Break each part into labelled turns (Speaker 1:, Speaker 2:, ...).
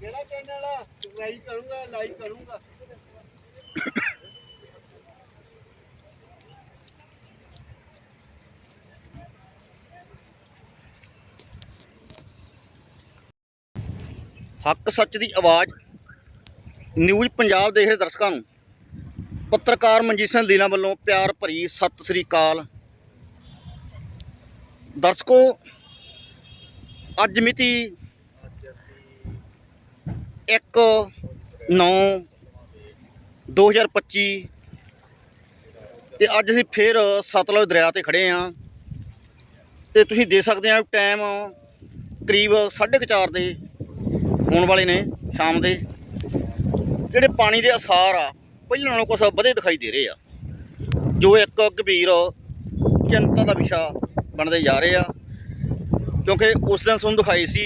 Speaker 1: ਕਿਹੜਾ ਚੈਨਲ ਆ ਲਾਈਕ ਕਰੂੰਗਾ ਲਾਈਕ ਕਰੂੰਗਾ।
Speaker 2: ਹੱਕ ਸੱਚ ਦੀ ਆਵਾਜ਼। ਨਿਊਜ਼ ਪੰਜਾਬ ਦੇਖ ਰਹੇ ਦਰਸ਼ਕਾਂ ਨੂੰ। ਪੱਤਰਕਾਰ ਮਨਜੀਤ ਸਿੰਘ ਲੀਲਾ ਵੱਲੋਂ ਪਿਆਰ ਭਰੀ ਸਤਿ ਸ੍ਰੀ ਅਕਾਲ। ਦਰਸ਼ਕੋ, ਅੱਜ ਮਿਤੀ 1 9 2025 ਤੇ ਅੱਜ ਅਸੀਂ ਫੇਰ ਸਤਲੁਜ ਦਰਿਆ ਤੇ ਖੜੇ ਆਂ। ਤੇ ਤੁਸੀਂ ਦੇਖ ਸਕਦੇ ਆ ਟਾਈਮ ਕਰੀਬ 4:30 ਦੇ ਹੋਣ ਵਾਲੇ ਨੇ ਸ਼ਾਮ ਦੇ। ਜਿਹੜੇ ਪਾਣੀ ਦੇ ਅਸਾਰ ਆ, ਪਹਿਲਾਂ ਨਾਲੋਂ ਕੁਝ ਵਧੇ ਦਿਖਾਈ ਦੇ ਰਹੇ ਆ। ਜੋ ਇੱਕ ਗੰਭੀਰ ਚਿੰਤਾ ਦਾ ਵਿਸ਼ਾ ਬਣਦੇ ਜਾ ਰਹੇ ਆ। ਕਿਉਂਕਿ ਉਸ ਦਿਨ ਤੁਹਾਨੂੰ ਦਿਖਾਈ ਸੀ,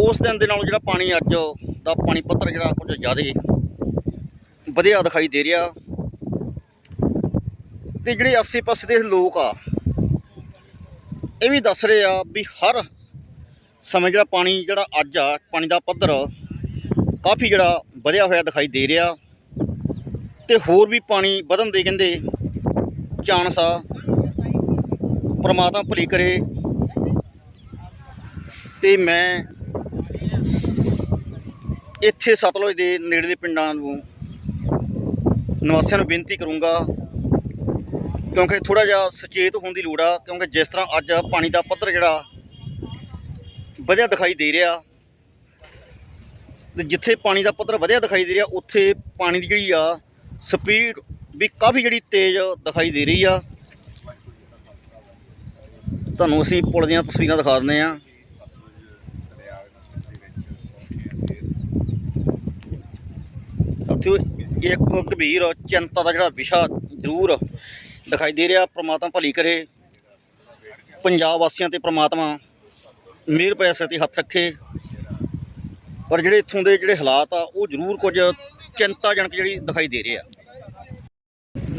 Speaker 2: ਉਸ ਦਿਨ ਦੇ ਨਾਲੋਂ ਜਿਹੜਾ ਪਾਣੀ ਅੱਜ ਦਾ ਪਾਣੀ ਪੱਧਰ ਜਿਹੜਾ ਕੁਝ ਜ਼ਿਆਦਾ ਵਧਿਆ ਦਿਖਾਈ ਦੇ ਰਿਹਾ। ਤੇ ਜਿਹੜੇ ਆਸੇ-ਪਾਸੇ ਦੇ ਲੋਕ ਆ, ਇਹ ਵੀ ਦੱਸ ਰਹੇ ਆ ਵੀ ਹਰ ਸਮੇਂ ਜਿਹੜਾ ਪਾਣੀ ਜਿਹੜਾ ਅੱਜ ਆ, ਪਾਣੀ ਦਾ ਪੱਧਰ ਕਾਫੀ ਜਿਹੜਾ ਵਧਿਆ ਹੋਇਆ ਦਿਖਾਈ ਦੇ ਰਿਹਾ ਤੇ ਹੋਰ ਵੀ ਪਾਣੀ ਵਧਣ ਦੇ ਕਹਿੰਦੇ ਚਾਂਸ ਆ। ਪ੍ਰਮਾਤਮਾ ਭਲੀ ਕਰੇ। ਤੇ ਮੈਂ ਇੱਥੇ ਸਤਲੁਜ ਦੇ ਨੇੜਲੇ ਪਿੰਡਾਂ ਨੂੰ ਨਿਵਾਸੀਆਂ ਨੂੰ ਬੇਨਤੀ ਕਰੂੰਗਾ, ਕਿਉਂਕਿ ਥੋੜਾ ਜਿਹਾ ਸੁਚੇਤ ਹੋਣ ਦੀ ਲੋੜ ਆ, ਕਿਉਂਕਿ ਜਿਸ ਤਰ੍ਹਾਂ ਅੱਜ ਪਾਣੀ ਦਾ ਪੱਧਰ ਜਿਹੜਾ ਵਧੀਆ ਦਿਖਾਈ ਦੇ ਰਿਹਾ ਤੇ ਜਿੱਥੇ ਪਾਣੀ ਦਾ ਪੱਧਰ ਵਧਿਆ ਦਿਖਾਈ ਦੇ ਰਿਹਾ, ਉੱਥੇ ਪਾਣੀ ਦੀ ਜਿਹੜੀ ਆ ਸਪੀਡ ਵੀ ਕਾਫੀ ਜਿਹੜੀ ਤੇਜ਼ ਦਿਖਾਈ ਦੇ ਰਹੀ ਆ। ਤੁਹਾਨੂੰ ਅਸੀਂ ਪੁਲ ਦੀਆਂ ਤਸਵੀਰਾਂ ਦਿਖਾ ਦਿੰਦੇ ਆ ਉੱਥੇ ਇੱਕ ਗੰਭੀਰ ਚਿੰਤਾ ਦਾ ਜਿਹੜਾ ਵਿਸ਼ਾ ਜ਼ਰੂਰ ਦਿਖਾਈ ਦੇ ਰਿਹਾ, ਪ੍ਰਮਾਤਮਾ ਭਲੀ ਕਰੇ। ਪੰਜਾਬ ਵਾਸੀਆਂ ਤੇ ਪ੍ਰਮਾਤਮਾ ਮਿਹਰ ਪੈਸੇ ਤੇ ਹੱਥ ਰੱਖੇ। ਪਰ ਜਿਹੜੇ ਇੱਥੋਂ ਦੇ ਜਿਹੜੇ ਹਾਲਾਤ ਆ, ਉਹ ਜ਼ਰੂਰ ਕੁਝ ਚਿੰਤਾਜਨਕ ਜਿਹੜੀ ਦਿਖਾਈ ਦੇ ਰਹੇ ਆ।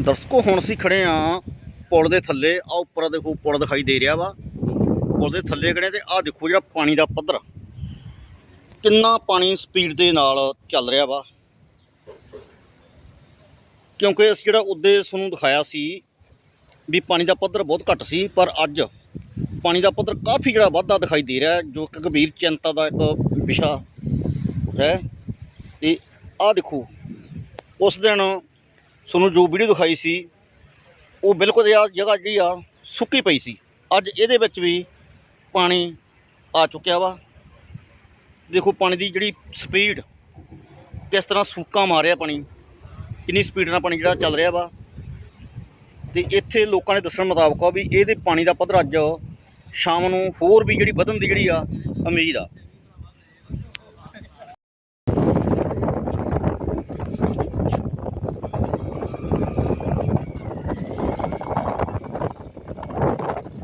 Speaker 2: ਦਰਸ਼ਕੋ, ਹੁਣ ਅਸੀਂ ਖੜੇ ਆ ਪੁਲ ਦੇ ਥੱਲੇ। ਆ ਉੱਪਰ ਦੇਖੋ, ਪੁਲ ਦਿਖਾਈ ਦੇ ਰਿਹਾ ਵਾ। ਪੁਲ ਦੇ ਥੱਲੇ ਖੜੇ ਤੇ ਆ ਦੇਖੋ ਜਿਹੜਾ ਪਾਣੀ ਦਾ ਪੱਧਰ। ਕਿੰਨਾ ਪਾਣੀ ਸਪੀਡ ਦੇ ਨਾਲ ਚੱਲ ਰਿਹਾ ਵਾ। ਕਿਉਂਕਿ ਅਸੀਂ ਜਿਹੜਾ ਉੱਦੇ ਤੁਹਾਨੂੰ ਦਿਖਾਇਆ ਸੀ ਵੀ ਪਾਣੀ ਦਾ ਪੱਧਰ ਬਹੁਤ ਘੱਟ ਸੀ, ਪਰ ਅੱਜ ਪਾਣੀ ਦਾ ਪੱਧਰ ਕਾਫੀ ਜਿਹੜਾ ਵਾਧਾ ਦਿਖਾਈ ਦੇ ਰਿਹਾ, ਜੋ ਕਿ ਗੰਭੀਰ ਚਿੰਤਾ ਦਾ ਇੱਕ ਵਿਸ਼ਾ। ਹੈ। ਤੇ ਆਹ ਦੇਖੋ, ਉਸ ਦਿਨ ਤੁਹਾਨੂੰ ਜੋ ਵੀਡੀਓ ਦਿਖਾਈ ਸੀ, ਉਹ ਬਿਲਕੁਲ ਇਹ ਜਗ੍ਹਾ ਜਿਹੜੀ ਆ ਸੁੱਕੀ ਪਈ ਸੀ। ਅੱਜ ਇਹਦੇ ਵਿੱਚ ਵੀ ਪਾਣੀ ਆ ਚੁੱਕਿਆ ਵਾ। ਦੇਖੋ, ਪਾਣੀ ਦੀ ਜਿਹੜੀ ਸਪੀਡ ਕਿਸ ਤਰ੍ਹਾਂ ਸੂਕਾ ਮਾਰਿਆ ਪਾਣੀ। ਕਿੰਨੀ ਸਪੀਡ ਨਾਲ ਪਾਣੀ ਜਿਹੜਾ ਚੱਲ ਰਿਹਾ ਵਾ। ਤੇ ਇੱਥੇ ਲੋਕਾਂ ਨੇ ਦੱਸਣ ਮੁਤਾਬਕ ਆ ਵੀ ਇਹਦੇ ਪਾਣੀ ਦਾ ਪੱਧਰ ਅੱਜ ਸ਼ਾਮ ਨੂੰ ਹੋਰ ਵੀ ਜਿਹੜੀ ਵਧਣ ਦੀ ਜਿਹੜੀ ਆ ਉਮੀਦ ਆ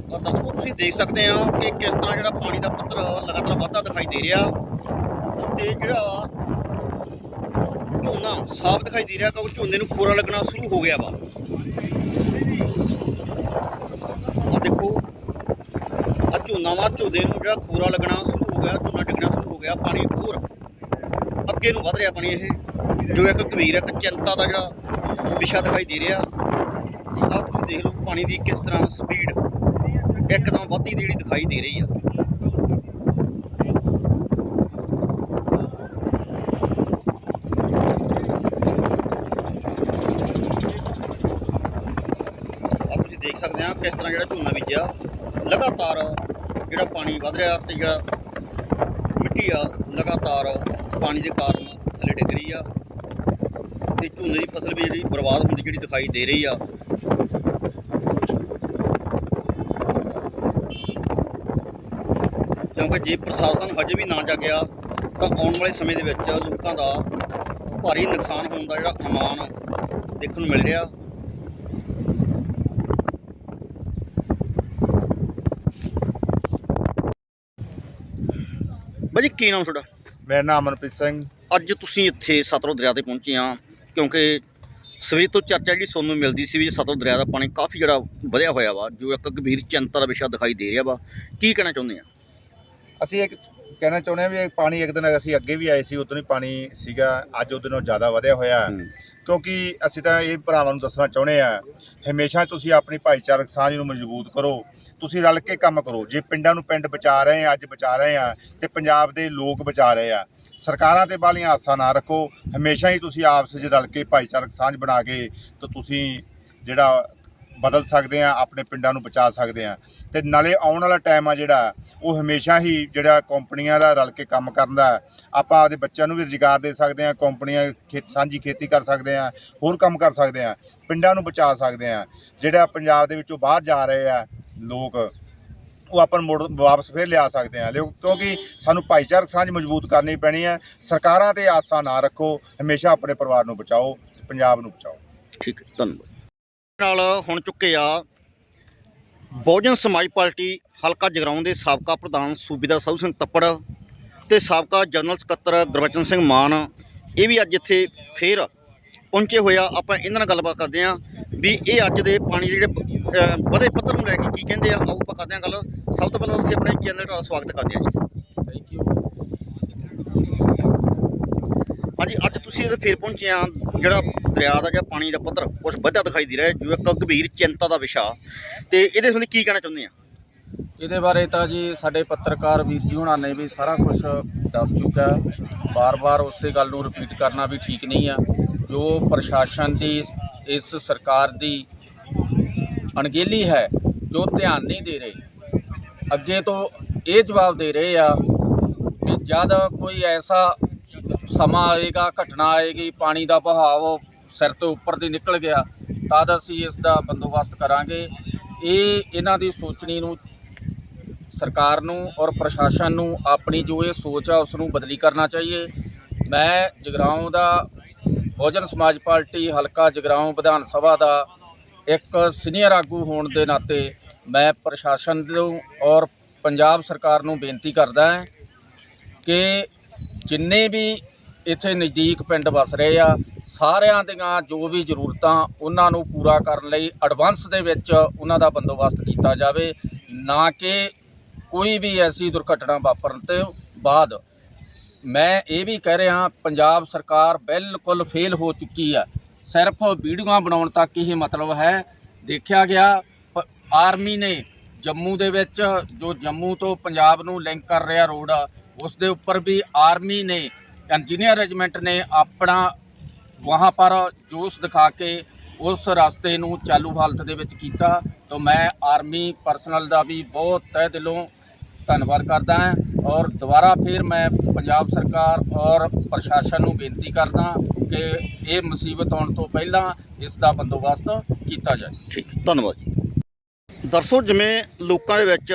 Speaker 2: ਤਾਂ ਦਰਸ਼ਕੋ ਤੁਸੀਂ ਦੇਖ ਸਕਦੇ ਆ ਕਿ ਕਿਸ ਤਰ੍ਹਾਂ ਜਿਹੜਾ ਪਾਣੀ ਦਾ ਪੱਧਰ ਲਗਾਤਾਰ ਵਧਦਾ ਦਿਖਾਈ ਦੇ ਰਿਹਾ ਤੇ ਜਿਹੜਾ ਝੋਨਾ ਸਾਫ਼ ਦਿਖਾਈ ਦੇ ਰਿਹਾ, ਕਿਉਂਕਿ ਝੋਨੇ ਨੂੰ ਖੋਰਾ ਲੱਗਣਾ ਸ਼ੁਰੂ ਹੋ ਗਿਆ ਵਾ। ਆ ਦੇਖੋ ਆ ਝੋਨਾ ਵਾ ਝੋਨੇ ਨੂੰ ਜਿਹੜਾ ਖੋਰਾ ਲੱਗਣਾ ਸ਼ੁਰੂ ਹੋ ਗਿਆ, ਝੋਨਾ ਡਿੱਗਣਾ ਸ਼ੁਰੂ ਹੋ ਗਿਆ, ਪਾਣੀ ਹੋਰ ਅੱਗੇ ਨੂੰ ਵਧ ਰਿਹਾ ਪਾਣੀ ਇਹ, ਜੋ ਇੱਕ ਗੰਭੀਰ, ਇੱਕ ਚਿੰਤਾ ਦਾ ਜਿਹੜਾ ਵਿਸ਼ਾ ਦਿਖਾਈ ਦੇ ਰਿਹਾ। ਆ ਤੁਸੀਂ ਦੇਖ ਲਓ ਪਾਣੀ ਦੀ ਕਿਸ ਤਰ੍ਹਾਂ ਸਪੀਡ ਇੱਕਦਮ ਵੱਧਦੀ ਜਿਹੜੀ ਦਿਖਾਈ ਦੇ ਰਹੀ ਆ। ਦੇਖ ਸਕਦੇ ਆ ਕਿਸ ਤਰ੍ਹਾਂ ਜਿਹੜਾ ਝੋਨਾ ਬੀਜਿਆ। ਲਗਾਤਾਰ ਜਿਹੜਾ ਪਾਣੀ ਵਧ ਰਿਹਾ ਤੇ ਜਿਹੜਾ ਮਿੱਟੀ ਆ, ਲਗਾਤਾਰ ਪਾਣੀ ਦੇ ਕਾਰਨ ਥੱਲੇ ਡਿੱਗ ਰਹੀ ਆ। ਤੇ ਝੋਨੇ ਦੀ ਫਸਲ ਵੀ ਜਿਹੜੀ ਬਰਬਾਦ ਹੁੰਦੀ ਜਿਹੜੀ ਦਿਖਾਈ ਦੇ ਰਹੀ ਆ। ਕਿਉਂਕਿ ਜੇ ਪ੍ਰਸ਼ਾਸਨ ਹਜੇ ਵੀ ਨਾ ਜਾਗਿਆ ਤਾਂ ਆਉਣ ਵਾਲੇ ਸਮੇਂ ਦੇ ਵਿੱਚ ਲੋਕਾਂ ਦਾ ਭਾਰੀ ਨੁਕਸਾਨ ਹੋਣ ਦਾ ਜਿਹੜਾ ਅਨੁਮਾਨ ਦੇਖਣ ਨੂੰ ਮਿਲ ਰਿਹਾ। ਬਾਜੀ ਕੀ ਨਾਮ ਤੁਹਾਡਾ?
Speaker 1: ਮੇਰਾ ਨਾਮ ਅਮਨਪ੍ਰੀਤ ਸਿੰਘ।
Speaker 2: ਅੱਜ ਤੁਸੀਂ ਇੱਥੇ ਸਤਲੁਜ ਦਰਿਆ ਤੇ ਪਹੁੰਚੇ ਆ ਕਿਉਂਕਿ ਸਵੇਰ ਤੋਂ ਚਰਚਾ ਜਿਹੜੀ ਸੁਣਨ ਨੂੰ ਮਿਲਦੀ ਸੀ ਵੀ ਸਤਲੁਜ ਦਰਿਆ ਦਾ ਪਾਣੀ ਕਾਫੀ ਜਿਹੜਾ ਵਧਿਆ ਹੋਇਆ ਵਾ ਜੋ ਇੱਕ ਗੰਭੀਰ ਚਿੰਤਾ ਦਾ ਵਿਸ਼ਾ ਦਿਖਾਈ ਦੇ ਰਿਹਾ ਵਾ। ਕੀ ਕਹਿਣਾ ਚਾਹੁੰਦੇ ਆ?
Speaker 3: ਅਸੀਂ ਇੱਕ ਕਹਿਣਾ ਚਾਹੁੰਦੇ ਹਾਂ ਵੀ ਇਹ ਪਾਣੀ ਇੱਕ ਦਿਨ ਅਸੀਂ ਅੱਗੇ ਵੀ ਆਏ ਸੀ ਉਦੋਂ ਹੀ ਪਾਣੀ ਸੀਗਾ ਅੱਜ ਉਹਦੇ ਨਾਲੋਂ ਜ਼ਿਆਦਾ ਵਧਿਆ ਹੋਇਆ ਹੈ।
Speaker 2: ਹੂੰ।
Speaker 3: ਕਿਉਂਕਿ ਅਸੀਂ ਤਾਂ ਇਹ ਭਰਾਵਾਂ ਨੂੰ ਦੱਸਣਾ ਚਾਹੁੰਦੇ ਆ ਹਮੇਸ਼ਾ ਤੁਸੀਂ ਆਪਣੀ ਭਾਈਚਾਰਕ ਸਾਂਝ ਨੂੰ ਮਜ਼ਬੂਤ ਕਰੋ ਤੁਸੀਂ ਰਲ ਕੇ ਕੰਮ ਕਰੋ ਜੇ ਪਿੰਡਾਂ ਨੂੰ ਪਿੰਡ ਬਚਾ ਰਹੇ ਆ ਅੱਜ ਬਚਾ ਰਹੇ ਆ ਤੇ ਪੰਜਾਬ ਦੇ ਲੋਕ ਬਚਾ ਰਹੇ ਆ ਸਰਕਾਰਾਂ ਤੇ ਬਾਲੀਆਂ ਆਸਾਂ ਨਾ ਰੱਖੋ ਹਮੇਸ਼ਾ ਹੀ ਤੁਸੀਂ ਆਪਸ ਵਿੱਚ ਰਲ ਕੇ ਭਾਈਚਾਰਕ ਸਾਂਝ ਬਣਾ ਕੇ ਤੇ ਤੁਸੀਂ ਜਿਹੜਾ ਬਦਲ ਸਕਦੇ ਆ ਆਪਣੇ ਪਿੰਡਾਂ ਨੂੰ ਬਚਾ ਸਕਦੇ ਆ ਤੇ ਨਾਲੇ ਆਉਣ ਵਾਲਾ ਟਾਈਮ ਆ ਜਿਹੜਾ, ਉਹ ਹਮੇਸ਼ਾ ਹੀ ਜਿਹੜਾ ਕੰਪਨੀਆਂ ਦਾ ਰਲ ਕੇ ਕੰਮ ਕਰਨ ਦਾ ਆਪਾਂ ਆਪਦੇ ਬੱਚਿਆਂ ਨੂੰ ਵੀ ਰੁਜ਼ਗਾਰ ਦੇ ਸਕਦੇ ਆ ਕੰਪਨੀਆਂ ਖੇਤ, ਸਾਂਝੀ ਖੇਤੀ ਕਰ ਸਕਦੇ ਆ ਹੋਰ ਕੰਮ ਕਰ ਸਕਦੇ ਆ ਪਿੰਡਾਂ ਨੂੰ ਬਚਾ ਸਕਦੇ ਆ ਜਿਹੜਾ ਪੰਜਾਬ ਦੇ ਵਿੱਚੋਂ ਬਾਹਰ ਜਾ ਰਹੇ ਆ ਲੋਕ, ਉਹ ਆਪਾਂ ਨੂੰ ਮੁੜ ਵਾਪਸ ਫੇਰ ਲਿਆ ਸਕਦੇ ਆ ਲਿਓ- ਕਿਉਂਕਿ ਸਾਨੂੰ ਭਾਈਚਾਰਕ ਸਾਂਝ ਮਜ਼ਬੂਤ ਕਰਨੀ ਪੈਣੀ ਹੈ, ਸਰਕਾਰਾਂ ਤੇ ਆਸਾਂ ਨਾ ਰੱਖੋ, ਹਮੇਸ਼ਾ ਆਪਣੇ ਪਰਿਵਾਰ ਨੂੰ ਬਚਾਓ, ਪੰਜਾਬ ਨੂੰ ਬਚਾਓ।
Speaker 2: ਠੀਕ ਹੈ, ਧੰਨਵਾਦ। ਨਾਲ ਹੁਣ ਚੁੱਕੇ ਆ ਬਹੁਜਨ ਸਮਾਜ ਪਾਰਟੀ ਹਲਕਾ ਜਗਰਾਉਂ ਦੇ ਸਾਬਕਾ ਪ੍ਰਧਾਨ ਸੂਬੇਦਾਰ ਸਾਧੂ ਸਿੰਘ ਤੱਪੜ ਤੇ ਸਾਬਕਾ ਜਨਰਲ ਸਕੱਤਰ ਗੁਰਬਚਨ ਸਿੰਘ ਮਾਨ। ਇਹ ਵੀ ਅੱਜ ਇੱਥੇ ਫੇਰ ਪਹੁੰਚੇ ਹੋਇਆ ਆਪਾਂ ਇਹਨਾਂ ਨਾਲ ਗੱਲਬਾਤ ਕਰਦੇ ਆ ਵੀ ਇਹ ਅੱਜ ਦੇ ਪਾਣੀ ਦੇ ਜਿਹੜੇ ਵਧੇ ਪੱਧਰ ਨੂੰ ਲੈ ਕੇ ਕੀ ਕਹਿੰਦੇ ਆ। ਆਓ ਆਪਾਂ ਕਰਦੇ ਆ ਗੱਲ। ਸਭ ਤੋਂ ਪਹਿਲਾਂ ਤੁਸੀਂ ਆਪਣੇ ਚੈਨਲ ਦਾ ਸਵਾਗਤ ਕਰਦੇ ਆ ਜੀ। ਹਾਂਜੀ, ਅੱਜ ਤੁਸੀਂ ਇੱਥੇ ਫੇਰ ਪਹੁੰਚੇ ਆ ਜਿਹੜਾ ਦਰਿਆ ਦਾ ਜਾਂ ਪਾਣੀ ਦਾ ਪੱਧਰ ਕੁਝ ਵਧਿਆ ਦਿਖਾਈ ਦੇ ਰਿਹਾ ਜੋ ਇੱਕ ਗੰਭੀਰ ਚਿੰਤਾ ਦਾ ਵਿਸ਼ਾ ਤੇ ਇਹਦੇ ਸੰਬੰਧੀ ਕੀ ਕਹਿਣਾ ਚਾਹੁੰਦੇ ਆ?
Speaker 4: ਇਹਦੇ ਬਾਰੇ ਤਾਂ ਜੀ ਸਾਡੇ ਪੱਤਰਕਾਰ ਵੀਰ ਜੀ ਹੁਣਾਂ ਨੇ ਵੀ ਸਾਰਾ ਕੁਝ ਦੱਸ ਚੁੱਕਾ ਬਾਰ-ਬਾਰ ਉਸੇ ਗੱਲ ਨੂੰ ਰਿਪੀਟ ਕਰਨਾ ਵੀ ਠੀਕ ਨਹੀਂ ਆ। ਜੋ ਪ੍ਰਸ਼ਾਸਨ ਦੀ ਇਸ ਸਰਕਾਰ ਦੀ ਅਣਗਹਿਲੀ ਹੈ, ਜੋ ਧਿਆਨ ਨਹੀਂ ਦੇ ਰਹੇ, ਅੱਗੇ ਤੋਂ ਇਹ ਜਵਾਬ ਦੇ ਰਹੇ ਆ ਵੀ ਜਦ ਕੋਈ ਐਸਾ ਸਮਾਂ ਆਏਗਾ, ਘਟਨਾ ਆਏਗੀ, ਪਾਣੀ ਦਾ ਬਹਾਵ ਸਿਰ ਤੋਂ ਉੱਪਰ ਦੀ ਨਿਕਲ ਗਿਆ, ਤਦ ਅਸੀਂ ਇਸ ਦਾ ਬੰਦੋਬਸਤ ਕਰਾਂਗੇ। ਇਹ ਇਹਨਾਂ ਦੀ ਸੋਚਣੀ ਨੂੰ ਸਰਕਾਰ ਨੂੰ ਔਰ ਪ੍ਰਸ਼ਾਸਨ ਨੂੰ ਆਪਣੀ ਜੋ ਇਹ ਸੋਚ ਆ, ਉਸ ਨੂੰ ਬਦਲੀ ਕਰਨਾ ਚਾਹੀਏ। ਮੈਂ ਜਗਰਾਉਂ ਦਾ ਬਹੁਜਨ ਸਮਾਜ ਪਾਰਟੀ, ਹਲਕਾ ਜਗਰਾਉਂ ਵਿਧਾਨ ਸਭਾ ਦਾ ਇੱਕ ਸੀਨੀਅਰ ਆਗੂ ਹੋਣ ਦੇ ਨਾਤੇ ਮੈਂ ਪ੍ਰਸ਼ਾਸਨ ਨੂੰ ਔਰ ਪੰਜਾਬ ਸਰਕਾਰ ਨੂੰ ਬੇਨਤੀ ਕਰਦਾ ਹਾਂ ਕਿ ਜਿੰਨੇ ਵੀ ਇੱਥੇ ਨਜ਼ਦੀਕ ਪਿੰਡ ਵਸ ਰਹੇ ਆ। ਸਾਰਿਆਂ ਦੀਆਂ ਜੋ ਵੀ ਜ਼ਰੂਰਤਾਂ ਉਹਨਾਂ ਨੂੰ ਪੂਰਾ ਕਰਨ ਲਈ ਐਡਵਾਂਸ ਦੇ ਵਿੱਚ ਉਹਨਾਂ ਦਾ ਬੰਦੋਬਸਤ ਕੀਤਾ ਜਾਵੇ। ਨਾ ਕਿ ਕੋਈ ਵੀ ਐਸੀ ਦੁਰਘਟਨਾ ਵਾਪਰਨ ਤੋਂ ਬਾਅਦ। ਮੈਂ ਇਹ ਵੀ ਕਹਿ ਰਿਹਾ, ਪੰਜਾਬ ਸਰਕਾਰ ਬਿਲਕੁਲ ਫੇਲ ਹੋ ਚੁੱਕੀ ਆ। ਸਿਰਫ ਵੀਡੀਓਆਂ ਬਣਾਉਣ ਤੱਕ ਹੀ ਮਤਲਬ ਹੈ। ਦੇਖਿਆ ਗਿਆ ਆਰਮੀ ਨੇ ਜੰਮੂ ਦੇ ਵਿੱਚ ਜੋ ਜੰਮੂ ਤੋਂ ਪੰਜਾਬ ਨੂੰ ਲਿੰਕ ਕਰ ਰਿਹਾ ਰੋਡ ਆ ਉਸ ਦੇ ਉੱਪਰ ਵੀ ਆਰਮੀ ਨੇ ਇੰਜੀਨੀਅਰ ਰੈਜੀਮੈਂਟ ਨੇ ਆਪਣਾ ਵਹਾਂ ਪਰ ਜੋਸ਼ ਦਿਖਾ ਕੇ ਉਸ ਰਸਤੇ ਨੂੰ ਚਾਲੂ ਹਾਲਤ ਦੇ ਵਿੱਚ ਕੀਤਾ। ਤਾਂ ਮੈਂ ਆਰਮੀ ਪਰਸਨਲ ਦਾ ਵੀ ਬਹੁਤ ਤਹਿ ਦਿਲੋਂ ਧੰਨਵਾਦ ਕਰਦਾ ਹਾਂ ਔਰ ਦੁਬਾਰਾ ਫਿਰ ਮੈਂ ਪੰਜਾਬ ਸਰਕਾਰ ਔਰ ਪ੍ਰਸ਼ਾਸਨ ਨੂੰ ਬੇਨਤੀ ਕਰਦਾ ਕਿ ਇਹ ਮੁਸੀਬਤ ਆਉਣ ਤੋਂ ਪਹਿਲਾਂ ਇਸ ਦਾ ਬੰਦੋਬਸਤ ਕੀਤਾ ਜਾਏ।
Speaker 2: ਠੀਕ, ਧੰਨਵਾਦ ਜੀ। ਦਰਸੋ, ਜਿਵੇਂ ਲੋਕਾਂ ਦੇ ਵਿੱਚ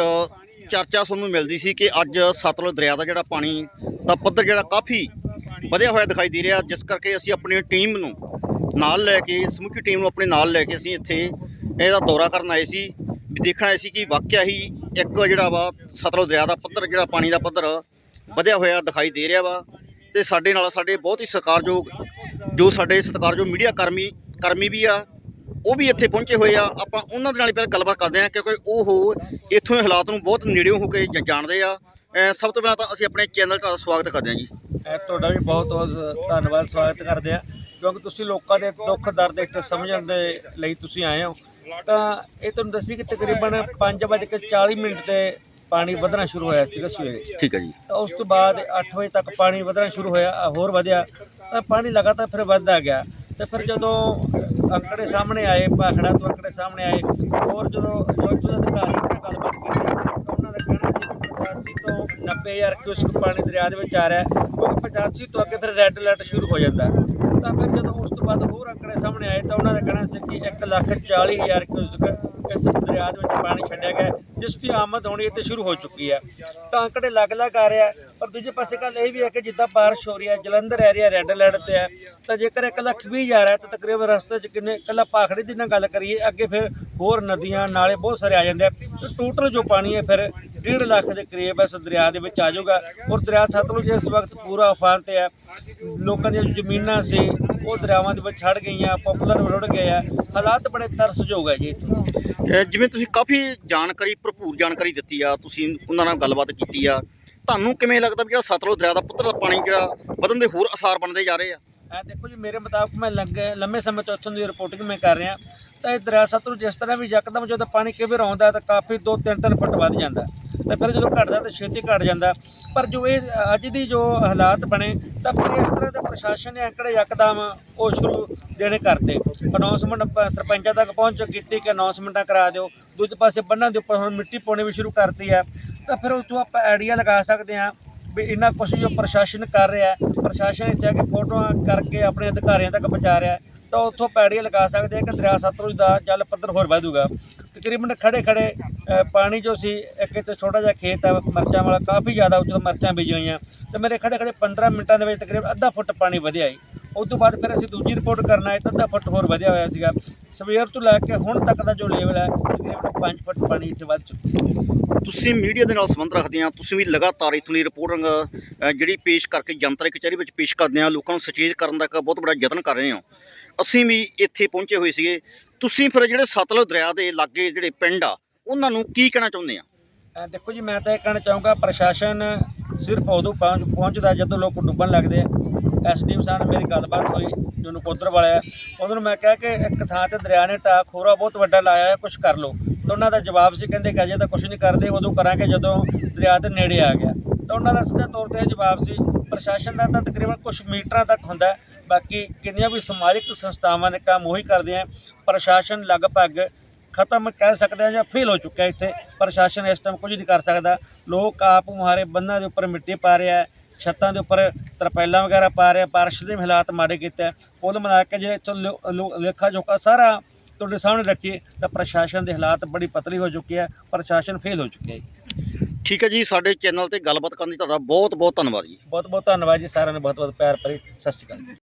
Speaker 2: ਚਰਚਾ ਸੁਣਨ ਮਿਲਦੀ ਸੀ ਕਿ ਅੱਜ ਸਤਲੁਜ ਦਰਿਆ ਦਾ ਜਿਹੜਾ ਪਾਣੀ ਦਾ ਪੱਧਰ ਜਿਹੜਾ ਕਾਫੀ ਵਧਿਆ ਹੋਇਆ ਦਿਖਾਈ ਦੇ ਰਿਹਾ। ਜਿਸ ਕਰਕੇ ਅਸੀਂ ਆਪਣੀ ਟੀਮ ਨੂੰ ਨਾਲ ਲੈ ਕੇ, ਸਮੁੱਚੀ ਟੀਮ ਨੂੰ ਆਪਣੇ ਨਾਲ ਲੈ ਕੇ ਅਸੀਂ ਇੱਥੇ ਇਹਦਾ ਦੌਰਾ ਕਰਨ ਆਏ ਸੀ। ਵੀ ਦੇਖਣ ਆਏ ਸੀ ਕਿ ਵਾਕਿਆ ਹੀ ਇੱਕ ਜਿਹੜਾ ਵਾ, ਸਤਲੁਜ ਦਰਿਆ ਦਾ ਪੱਧਰ, ਜਿਹੜਾ ਪਾਣੀ ਦਾ ਪੱਧਰ ਵਧਿਆ ਹੋਇਆ ਦਿਖਾਈ ਦੇ ਰਿਹਾ ਵਾ। ਤੇ ਸਾਡੇ ਨਾਲ ਸਾਡੇ ਬਹੁਤ ਹੀ ਸਤਿਕਾਰਯੋਗ, ਜੋ ਸਾਡੇ ਸਤਿਕਾਰਯੋਗ ਮੀਡੀਆ ਕਰਮੀ ਕਰਮੀ ਵੀ ਆ, ਉਹ ਵੀ ਇੱਥੇ ਪਹੁੰਚੇ ਹੋਏ ਆ। ਆਪਾਂ ਉਹਨਾਂ ਦੇ ਨਾਲ ਪਹਿਲਾਂ ਗੱਲਬਾਤ ਕਰਦੇ ਆ ਕਿਉਂਕਿ ਉਹ ਇੱਥੋਂ ਦੇ ਹਾਲਾਤ ਨੂੰ ਬਹੁਤ ਨੇੜਿਓਂ ਹੋ ਕੇ ਜ- ਜਾਣਦੇ ਆ। ਸਭ ਤੋਂ ਪਹਿਲਾਂ ਤਾਂ ਅਸੀਂ ਆਪਣੇ ਚੈਨਲ ਦਾ ਸਵਾਗਤ ਕਰਦੇ ਹਾਂ ਜੀ।
Speaker 5: ਇਹ ਤੁਹਾਡਾ ਵੀ ਬਹੁਤ ਬਹੁਤ ਧੰਨਵਾਦ ਸਵਾਗਤ ਕਰਦੇ ਆ ਕਿਉਂਕਿ ਤੁਸੀਂ ਲੋਕਾਂ ਦੇ ਦੁੱਖ ਦਰਦ ਇੱਥੇ ਸਮਝਣ ਦੇ ਲਈ ਤੁਸੀਂ ਆਏ ਹੋ। ਤਾਂ ਇਹ ਤੁਹਾਨੂੰ ਦੱਸੀ ਕਿ ਤਕਰੀਬਨ 5:40 ਮਿੰਟ ਤੇ ਪਾਣੀ ਵਧਣਾ ਸ਼ੁਰੂ ਹੋਇਆ ਸੀਗਾ ਸਵੇਰੇ।
Speaker 2: ਠੀਕ ਹੈ ਜੀ।
Speaker 5: ਤਾਂ ਉਸ ਤੋਂ ਬਾਅਦ 8 ਵਜੇ ਤੱਕ ਪਾਣੀ ਵਧਣਾ ਸ਼ੁਰੂ ਹੋਇਆ ਹੋਰ ਵਧਿਆ। ਤਾਂ ਪਾਣੀ ਲਗਾਤਾਰ ਫਿਰ ਵੱਧਦਾ ਗਿਆ। ਤੇ ਫਿਰ ਜਦੋਂ ਅੰਕੜੇ ਸਾਹਮਣੇ ਆਏ ਭਾਖੜਾ ਤੋਂ ਅੰਕੜੇ ਸਾਹਮਣੇ ਆਏ ਹੋਰ ਜਦੋਂ ਜੋਜੂ ਅਧਿਕਾਰੀਆਂ ਨਾਲ ਗੱਲਬਾਤ ਕੀਤੀ 90000 ਕਿਊਸਕ ਪਾਣੀ ਦਰਿਆ ਦੇ ਵਿੱਚ ਆ ਰਿਹਾ ਕਿਉਂਕਿ 85 ਤੋਂ ਅੱਗੇ ਫਿਰ ਰੈੱਡ ਅਲਰਟ ਸ਼ੁਰੂ ਹੋ ਜਾਂਦਾ ਤਾਂ ਫਿਰ ਜਦੋਂ ਉਸ ਤੋਂ ਬਾਅਦ ਹੋਰ ਅੰਕੜੇ ਸਾਹਮਣੇ ਆਏ ਤਾਂ ਉਹਨਾਂ ਦਾ ਕਹਿਣਾ ਸੀ ਕਿ 140000 ਕਿਊਸਕ ਇਸ ਦਰਿਆ ਦੇ ਵਿੱਚ ਪਾਣੀ ਛੱਡਿਆ ਗਿਆ ਜਿਸ ਦੀ ਆਮਦ ਹੋਣੀ ਇੱਥੇ ਸ਼ੁਰੂ ਹੋ ਚੁੱਕੀ ਹੈ। ਤਾਂ ਅੰਕੜੇ ਅਲੱਗ ਅਲੱਗ ਆ ਰਿਹਾ ਪਰ ਦੂਜੇ ਪਾਸੇ ਗੱਲ ਇਹ ਵੀ ਹੈ ਕਿ ਜਿੱਦਾਂ ਬਾਰਿਸ਼ ਹੋ ਰਹੀ ਹੈ, ਜਲੰਧਰ ਏਰੀਆ ਰੈੱਡ ਅਲਰਟ ਤੇ ਹੈ, ਤਾਂ ਜੇਕਰ 1 ਲੱਖ ਵੀ ਜਾ ਰਿਹਾ ਤਾਂ ਤਕਰੀਬਨ ਰਸਤੇ 'ਚ ਕਿੰਨੇ ਇਕੱਲਾ ਪਾਖੜੀ ਦੀ ਨਾ ਗੱਲ ਕਰੀਏ, ਅੱਗੇ ਫਿਰ ਹੋਰ ਨਦੀਆਂ ਨਾਲੇ ਬਹੁਤ ਸਾਰੇ ਆ ਜਾਂਦੇ ਆ। ਟੋਟਲ ਜੋ ਪਾਣੀ ਹੈ, ਫਿਰ 1.5 ਲੱਖ ਦੇ ਕਰੀਬ ਇਸ ਦਰਿਆ ਦੇ ਵਿੱਚ ਆ ਜਾਊਗਾ। ਔਰ ਦਰਿਆ ਸਤਲੁਜ ਇਸ ਵਕਤ ਪੂਰਾ ਉਫਾਨ ਤੇ ਹੈ। ਲੋਕਾਂ ਦੀਆਂ ਜੋ ਜ਼ਮੀਨਾਂ ਸੀ, ਉਹ ਦਰਿਆਵਾਂ ਦੇ ਵਿੱਚ ਛੜ ਗਈਆਂ ਪਪੂਲਰ ਰੁੜ ਗਏ ਆ। ਹਾਲਾਤ ਬੜੇ ਤਰਸਯੋਗ ਹੈ ਜੀ ਇੱਥੇ।
Speaker 2: ਜਿਵੇਂ ਤੁਸੀਂ ਕਾਫੀ ਜਾਣਕਾਰੀ, ਭਰਪੂਰ ਜਾਣਕਾਰੀ ਦਿੱਤੀ ਆ, ਤੁਸੀਂ ਉਹਨਾਂ ਨਾਲ ਗੱਲਬਾਤ ਕੀਤੀ ਆ। ਤੁਹਾਨੂੰ ਕਿਵੇਂ ਲੱਗਦਾ ਵੀ ਜਿਹੜਾ ਸਤਲੁਜ ਦਰਿਆ ਦਾ ਪੱਧਰ ਦਾ ਪਾਣੀ ਜਿਹੜਾ ਵਧਣ ਦੇ ਹੋਰ ਅਸਾਰ ਬਣਦੇ ਜਾ ਰਹੇ ਆ?
Speaker 5: ਐ ਦੇਖੋ ਜੀ, ਮੇਰੇ ਮੁਤਾਬਕ ਮੈਂ ਲੰਗੇ ਲੰਮੇ ਸਮੇਂ ਤੋਂ ਇੱਥੋਂ ਦੀ ਰਿਪੋਰਟਿੰਗ ਮੈਂ ਕਰ ਰਿਹਾ। ਤਾਂ ਇਹ ਦਰਿਆ ਸਤਲੁਜ ਜਿਸ ਤਰ੍ਹਾਂ ਵੀ ਯਕਦਮ ਜਦੋਂ ਪਾਣੀ ਕਿਵੇਂ ਆਉਂਦਾ ਤਾਂ ਕਾਫੀ 2-3 ਫੁੱਟ ਵੱਧ ਜਾਂਦਾ ਤੇ ਫਿਰ ਜਦੋਂ ਘਟਦਾ ਤਾਂ ਛੇਤੀ ਘਟ ਜਾਂਦਾ। ਪਰ ਜੋ ਇਹ, ਅੱਜ ਦੀ ਜੋ ਹਾਲਾਤ ਬਣੇ, ਤਾਂ ਫਿਰ ਇਸ ਤਰ੍ਹਾਂ ਦੇ ਪ੍ਰਸ਼ਾਸਨ ਨੇ ਅੰਕੜੇ ਯਕਦਮ ਉਹ ਸ਼ੁਰੂ ਦੇਣੇ ਕਰਤੇ ਅਨਾਉਂਸਮੈਂਟ ਸਰਪੰਚਾਂ ਤੱਕ ਪਹੁੰਚ ਕੀਤੀ ਕਿ ਅਨਾਉਂਸਮੈਂਟਾਂ ਕਰਾ ਦਿਓ। ਦੂਜੇ ਪਾਸੇ ਬੰਨਾਂ ਦੇ ਉੱਪਰ ਹੁਣ ਮਿੱਟੀ ਪਾਉਣੀ ਵੀ ਸ਼ੁਰੂ ਕਰਤੀ ਹੈ। ਤਾਂ ਫਿਰ ਉਸ ਤੋਂ ਆਪਾਂ ਆਈਡੀਆ ਲਗਾ ਸਕਦੇ ਹਾਂ ਵੀ ਇੰਨਾ ਕੁਛ ਜੋ ਪ੍ਰਸ਼ਾਸਨ ਕਰ ਰਿਹਾ ਪ੍ਰਸ਼ਾਸਨ ਇੱਥੇ ਆ ਕੇ ਫੋਟੋਆਂ ਕਰਕੇ ਆਪਣੇ ਅਧਿਕਾਰੀਆਂ ਤੱਕ ਪਹੁੰਚਾ ਰਿਹਾ ਤਾਂ ਉੱਥੋਂ ਪੈੜੀਆਂ ਲਗਾ ਸਕਦੇ ਆ ਕਿ ਦਰਿਆ ਸਤਲੁਜ ਦਾ ਜਲ ਪੱਧਰ ਹੋਰ ਵਧੂਗਾ। ਤਕਰੀਬਨ ਖੜੇ ਖੜੇ ਪਾਣੀ ਜੋ ਸੀ, ਇੱਕ ਇੱਥੇ ਛੋਟਾ ਜਿਹਾ ਖੇਤ ਹੈ ਮਰਚਾਂ ਵਾਲਾ, ਕਾਫੀ ਜ਼ਿਆਦਾ ਉੱਚਾ ਮਰਚਾਂ ਬੀਜੀਆਂ ਹੋਈਆਂ। ਤੇ ਮੇਰੇ ਖੜੇ ਖੜੇ 15 ਮਿੰਟਾਂ ਦੇ ਵਿੱਚ ਤਕਰੀਬਨ ਅੱਧਾ ਫੁੱਟ ਪਾਣੀ ਵਧਿਆ ਹੈ ਉਸ ਤੋਂ ਬਾਅਦ ਫਿਰ ਅਸੀਂ ਦੂਜੀ ਰਿਪੋਰਟ ਕਰਨ ਆਏ ਤਾਂ ਅੱਧਾ ਫੁੱਟ ਹੋਰ ਵਧਿਆ ਹੋਇਆ ਸੀਗਾ। ਸਵੇਰ ਤੋਂ ਲੈ ਕੇ ਹੁਣ ਤੱਕ ਦਾ ਜੋ ਲੈਵਲ ਹੈ, ਤਕਰੀਬਨ 5 ਫੁੱਟ ਪਾਣੀ ਇੱਥੇ ਵੱਧ ਚੁੱਕਿਆ। ਹੈ
Speaker 2: ਤੁਸੀਂ ਮੀਡੀਆ ਦੇ ਨਾਲ ਸੰਬੰਧ ਰੱਖਦੇ ਆ, ਤੁਸੀਂ ਵੀ ਲਗਾਤਾਰ ਇਥੋਂ ਦੀ ਰਿਪੋਰਟਿੰਗ ਜਿਹੜੀ ਪੇਸ਼ ਕਰਕੇ ਜਨਤਾ ਕਚਹਿਰੀ ਵਿੱਚ ਪੇਸ਼ ਕਰਦੇ ਆ, ਲੋਕਾਂ ਨੂੰ ਸੁਚੇਤ ਕਰਨ ਦਾ ਇੱਕ ਬਹੁਤ ਵੱਡਾ ਯਤਨ ਕਰ ਰਹੇ ਹੋ। ਅਸੀਂ ਵੀ ਇੱਥੇ ਪਹੁੰਚੇ ਹੋਏ ਸੀਗੇ। ਤੁਸੀਂ ਫਿਰ ਜਿਹੜੇ ਸਤਲੁਜ ਦਰਿਆ ਦੇ ਲਾਗੇ ਜਿਹੜੇ ਪਿੰਡ ਆ, ਉਹਨਾਂ ਨੂੰ ਕੀ ਕਹਿਣਾ ਚਾਹੁੰਦੇ ਆ?
Speaker 5: ਦੇਖੋ ਜੀ, ਮੈਂ ਤਾਂ ਇਹ ਕਹਿਣਾ ਚਾਹੂੰਗਾ, ਪ੍ਰਸ਼ਾਸਨ ਸਿਰਫ ਉਦੋਂ ਪਹੁੰਚ, ਪਹੁੰਚਦਾ ਜਦੋਂ ਲੋਕ ਡੁੱਬਣ ਲੱਗਦੇ ਆ। ਐਸਡੀਐਮ ਸਾਹਿਬ ਨਾਲ ਮੇਰੀ ਗੱਲਬਾਤ ਹੋਈ, ਜਿਹਨੂੰ ਨਕੋਦਰ ਵਾਲਾ ਉਹਨਾਂ ਨੂੰ ਮੈਂ ਕਿਹਾ ਕਿ ਇੱਕ ਥਾਂ ਤੇ ਦਰਿਆ ਨੇ ਢਾਹ ਖੋਰਾ ਬਹੁਤ ਵੱਡਾ ਲਾਇਆ ਹੈ ਕੁਝ ਕਰ ਲਓ। ਤਾਂ ਉਹਨਾਂ ਦਾ ਜਵਾਬ ਸੀ, ਕਹਿੰਦੇ ਕਿ ਅਜੇ ਤਾਂ ਕੁਝ ਨਹੀਂ ਕਰਦੇ, ਉਦੋਂ ਕਰਾਂਗੇ ਜਦੋਂ ਦਰਿਆ ਦੇ ਨੇੜੇ ਆ ਗਿਆ। ਤਾਂ ਉਹਨਾਂ ਦਾ ਸਿੱਧੇ ਤੌਰ ਤੇ ਇਹ ਜਵਾਬ ਸੀ ਪ੍ਰਸ਼ਾਸਨ ਦਾ ਤਾਂ ਤਕਰੀਬਨ ਕੁਝ ਮੀਟਰਾਂ ਤੱਕ ਹੁੰਦਾ ਬਾਕੀ ਕਿੰਨੀਆਂ ਵੀ ਸਮਾਜਿਕ ਸੰਸਥਾਵਾਂ ਨੇ ਕੰਮ ਉਹੀ ਕਰਦੀਆਂ ਪ੍ਰਸ਼ਾਸਨ ਲਗਭਗ ਖਤਮ ਕਹਿ ਸਕਦੇ ਆ ਜਾਂ ਫੇਲ ਹੋ ਚੁੱਕਾ ਇੱਥੇ। ਪ੍ਰਸ਼ਾਸਨ ਇਸ ਟਾਈਮ ਕੁਝ ਨਹੀਂ ਕਰ ਸਕਦਾ। ਲੋਕ ਆਪ ਮੁਹਾਰੇ ਬੰਨਾਂ ਦੇ ਉੱਪਰ ਮਿੱਟੀ ਪਾ ਰਿਹਾ ਹੈ। ਛੱਤਾਂ ਦੇ ਉੱਪਰ ਤਰਪੈਲਾਂ ਵਗੈਰਾ ਪਾ ਰਿਹਾ ਬਾਰਿਸ਼ ਦੇ ਹਾਲਾਤ ਮਾੜੇ ਕੀਤੇ ਹੈ। ਕੁੱਲ ਮਿਲਾ ਕੇ ਜੇ ਇੱਥੋਂ ਲੇਖਾ ਜੋਖਾ ਸਾਰਾ ਤੁਹਾਡੇ ਸਾਹਮਣੇ ਰੱਖੀਏ ਤਾਂ ਪ੍ਰਸ਼ਾਸਨ ਦੇ ਹਾਲਾਤ ਬੜੀ ਪਤਲੀ ਹੋ ਚੁੱਕੀ ਹੈ। ਪ੍ਰਸ਼ਾਸਨ ਫੇਲ ਹੋ ਚੁੱਕਿਆ ਹੈ।
Speaker 2: ਠੀਕ ਹੈ ਜੀ, ਸਾਡੇ ਚੈਨਲ ਤੇ ਗੱਲਬਾਤ ਕਰਨ ਦੀ ਤੁਹਾਡਾ ਬਹੁਤ ਬਹੁਤ ਧੰਨਵਾਦ ਜੀ।
Speaker 5: ਬਹੁਤ ਬਹੁਤ ਧੰਨਵਾਦ ਜੀ, ਸਾਰਿਆਂ ਨੂੰ ਬਹੁਤ ਬਹੁਤ ਪਿਆਰ ਭਰੀ ਸਤਿ ਸ਼੍ਰੀ ਅਕਾਲ।